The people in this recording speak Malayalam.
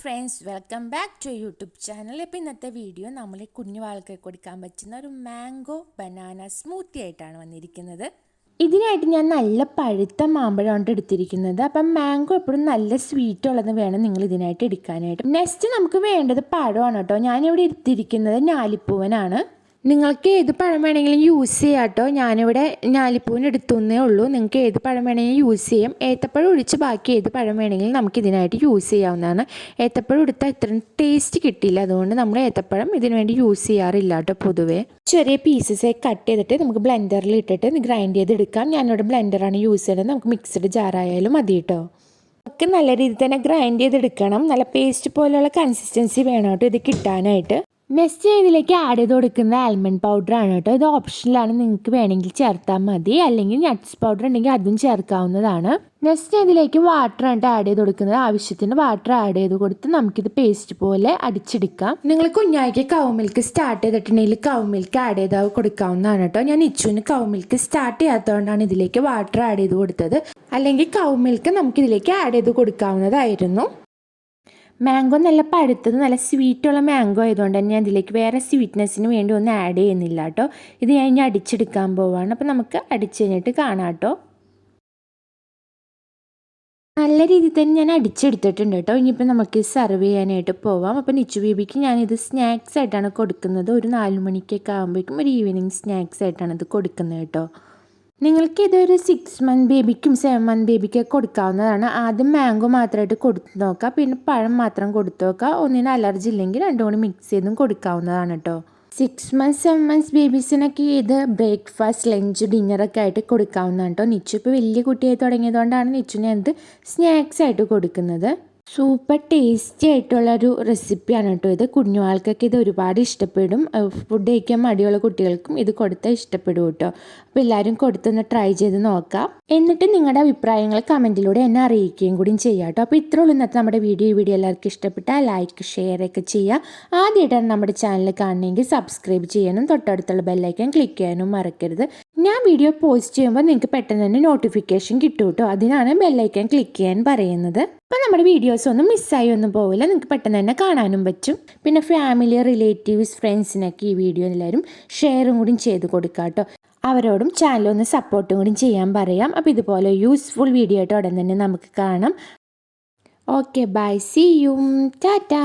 Friends welcome back to YouTube channel ഇപ്പോൾ ഇന്നത്തെ വീഡിയോ നമ്മൾ കുഞ്ഞു കൊടുക്കാൻ പറ്റുന്ന ഒരു മാംഗോ ബനാന സ്മൂത്തി ആയിട്ടാണ് വന്നിരിക്കുന്നത്. ഇതിനായിട്ട് ഞാൻ നല്ല പഴുത്ത മാമ്പഴമാണ് എടുത്തിരിക്കുന്നത്. അപ്പം മാംഗോ എപ്പോഴും നല്ല സ്വീറ്റ് ഉള്ളത് വേണം നിങ്ങൾ ഇതിനായിട്ട് എടുക്കാനായിട്ട്. നെക്സ്റ്റ് നമുക്ക് വേണ്ടത് പഴമാണ് കേട്ടോ. ഞാനിവിടെ എടുത്തിരിക്കുന്നത് ഞാലിപ്പൂവനാണ് നിങ്ങൾക്ക് ഏത് പഴം വേണമെങ്കിലും യൂസ് ചെയ്യാം കേട്ടോ ഞാനിവിടെ ഞാലിപ്പൂവിന് എടുത്തുന്നേ ഉള്ളൂ. നിങ്ങൾക്ക് ഏത് പഴം വേണമെങ്കിലും യൂസ് ചെയ്യാം. ഏത്തപ്പഴം ഒഴിച്ച് ബാക്കി ഏത് പഴം വേണമെങ്കിലും നമുക്ക് ഇതിനായിട്ട് യൂസ് ചെയ്യാവുന്നതാണ്. ഏത്തപ്പഴം എടുത്താൽ ഇത്രയും ടേസ്റ്റ് കിട്ടിയില്ല. അതുകൊണ്ട് നമ്മൾ ഏത്തപ്പഴം ഇതിനു വേണ്ടി യൂസ് ചെയ്യാറില്ല കേട്ടോ പൊതുവേ. ചെറിയ പീസസ് കട്ട് ചെയ്തിട്ട് നമുക്ക് ബ്ലെൻഡറിൽ ഇട്ടിട്ട് ഗ്രൈൻഡ് ചെയ്തെടുക്കാം ഞാനിവിടെ ബ്ലെൻഡറാണ് യൂസ് ചെയ്യുന്നത്. നമുക്ക് മിക്സഡ് ജാറായാലും മതി കേട്ടോ ഒക്കെ നല്ല രീതിയിൽ തന്നെ ഗ്രൈൻഡ് ചെയ്തെടുക്കണം നല്ല പേസ്റ്റ് പോലെയുള്ള കൺസിസ്റ്റൻസി വേണം കേട്ടോ ഇത് കിട്ടാനായിട്ട്. നെക്സ്റ്റ് ഇതിലേക്ക് ആഡ് ചെയ്ത് കൊടുക്കുന്ന ആൽമണ്ട് പൗഡർ ആണ് കേട്ടോ. ഇത് ഓപ്ഷനിലാണ് നിങ്ങൾക്ക് വേണമെങ്കിൽ ചേർത്താൽ മതി. അല്ലെങ്കിൽ നട്ട്സ് പൗഡർ ഉണ്ടെങ്കിൽ അതും ചേർക്കാവുന്നതാണ്. നെക്സ്റ്റ് ഇതിലേക്ക് വാട്ടർ ആണ് ആഡ് ചെയ്ത് കൊടുക്കുന്നത്. ആവശ്യത്തിന് വാട്ടർ ആഡ് ചെയ്ത് കൊടുത്ത് നമുക്കിത് പേസ്റ്റ് പോലെ അടിച്ചെടുക്കാം. നിങ്ങൾ കുഞ്ഞായിക്ക് കൗ മിൽക്ക് സ്റ്റാർട്ട് ചെയ്തിട്ടുണ്ടെങ്കിൽ കൗ മിൽക്ക് ആഡ് ചെയ്ത് കൊടുക്കാവുന്നതാണ് കേട്ടോ. ഞാൻ ഇച്ചുവിന് കൗ മിൽക്ക് സ്റ്റാർട്ട് ചെയ്യാത്തതുകൊണ്ടാണ് ഇതിലേക്ക് വാട്ടർ ആഡ് ചെയ്ത് കൊടുത്തത്. അല്ലെങ്കിൽ കൗ മിൽക്ക് നമുക്കിതിലേക്ക് ആഡ് ചെയ്ത് കൊടുക്കാവുന്നതായിരുന്നു. മാംഗോ നല്ല പഴുത്തത് നല്ല സ്വീറ്റുള്ള മാംഗോ ആയതുകൊണ്ട് തന്നെ ഞാൻ ഇതിലേക്ക് വേറെ സ്വീറ്റ്നെസ്സിന് വേണ്ടി ഒന്നും ആഡ് ചെയ്യുന്നില്ല കേട്ടോ. ഇത് ഞാൻ ഇനി അടിച്ചെടുക്കാൻ പോവാണ്. അപ്പോൾ നമുക്ക് അടിച്ചു കഴിഞ്ഞിട്ട് കാണാം കേട്ടോ. നല്ല രീതിയിൽ തന്നെ ഞാൻ അടിച്ചെടുത്തിട്ടുണ്ട് കേട്ടോ. ഇനിയിപ്പോൾ നമുക്ക് സെർവ് ചെയ്യാനായിട്ട് പോവാം. അപ്പോൾ നിച്ചു ബേബിക്ക് ഞാനിത് സ്നാക്സ് ആയിട്ടാണ് കൊടുക്കുന്നത്. ഒരു നാല് മണിക്കൊക്കെ ആകുമ്പോഴേക്കും ഒരു ഈവനിങ് സ്നാക്സ് ആയിട്ടാണ് ഇത് കൊടുക്കുന്നത് കേട്ടോ. നിങ്ങൾക്ക് ഇതൊരു സിക്സ് മന്ത് ബേബിക്കും സെവൻ മന്ത് ബേബിക്കും കൊടുക്കാവുന്നതാണ്. ആദ്യം മാംഗോ മാത്രമായിട്ട് കൊടുത്തു നോക്കുക. പിന്നെ പഴം മാത്രം കൊടുത്തു നോക്കുക. ഒന്നിന് അലർജി ഇല്ലെങ്കിൽ രണ്ടും കൂടി മിക്സ് ചെയ്തും കൊടുക്കാവുന്നതാണ് കേട്ടോ സിക്സ് മന്ത്സ് സെവൻ മന്ത്സ് ബേബീസിനൊക്കെ ഇത് ബ്രേക്ക്ഫാസ്റ്റ് ലഞ്ച് ഡിന്നറൊക്കെ ആയിട്ട് കൊടുക്കാവുന്നതാണ് കേട്ടോ നിച്ചു ഇപ്പോൾ വലിയ കുട്ടിയായി തുടങ്ങിയതുകൊണ്ടാണ് നിച്ചു ഞാൻ ഇത് സ്നാക്സ് ആയിട്ട് കൊടുക്കുന്നത്. സൂപ്പർ ടേസ്റ്റി ആയിട്ടുള്ള ഒരു റെസിപ്പിയാണ് കേട്ടോ ഇത്. കുഞ്ഞുവാൾക്കൊക്കെ ഇത് ഒരുപാട് ഇഷ്ടപ്പെടും. ഫുഡ് കഴിക്കാൻ മടിയുള്ള കുട്ടികൾക്കും ഇത് കൊടുത്താൽ ഇഷ്ടപ്പെടും കേട്ടോ. അപ്പോൾ എല്ലാവരും കൊടുത്തൊന്ന് ട്രൈ ചെയ്ത് നോക്കാം. എന്നിട്ട് നിങ്ങളുടെ അഭിപ്രായങ്ങൾ കമന്റിലൂടെ എന്നെ അറിയിക്കുകയും കൂടി ചെയ്യാം കേട്ടോ. അപ്പോൾ ഇത്രയുള്ള ഇന്നത്തെ നമ്മുടെ വീഡിയോ ഈ വീഡിയോ എല്ലാവർക്കും ഇഷ്ടപ്പെട്ടാൽ ലൈക്ക് ഷെയർ ഒക്കെ ചെയ്യുക. ആദ്യമായിട്ടാണ് നമ്മുടെ ചാനൽ കാണണമെങ്കിൽ സബ്സ്ക്രൈബ് ചെയ്യാനും തൊട്ടടുത്തുള്ള ബെല്ലൈക്കൻ ക്ലിക്ക് ചെയ്യാനും മറക്കരുത്. ഞാൻ വീഡിയോ പോസ്റ്റ് ചെയ്യുമ്പോൾ നിങ്ങൾക്ക് പെട്ടെന്ന് തന്നെ നോട്ടിഫിക്കേഷൻ കിട്ടും കേട്ടോ. അതിനാണ് ബെല്ലൈക്കൻ ക്ലിക്ക് ചെയ്യാൻ പറയുന്നത്. അപ്പം നമ്മുടെ വീഡിയോസ് ഒന്നും മിസ്സായി ഒന്നും പോവില്ല. നിങ്ങൾക്ക് പെട്ടെന്ന് തന്നെ കാണാനും പറ്റും. പിന്നെ ഫാമിലി റിലേറ്റീവ്സ് ഫ്രണ്ട്സിനൊക്കെ ഈ വീഡിയോ എല്ലാവരും ഷെയറും കൂടി ചെയ്ത് കൊടുക്കാം കേട്ടോ അവരോടും ചാനൽ ഒന്ന് സപ്പോർട്ടും കൂടി ചെയ്യാൻ പറയാം. അപ്പോൾ ഇതുപോലെ യൂസ്ഫുൾ വീഡിയോ ആയിട്ട് ഉടൻ തന്നെ നമുക്ക് കാണാം. Okay bye see you tata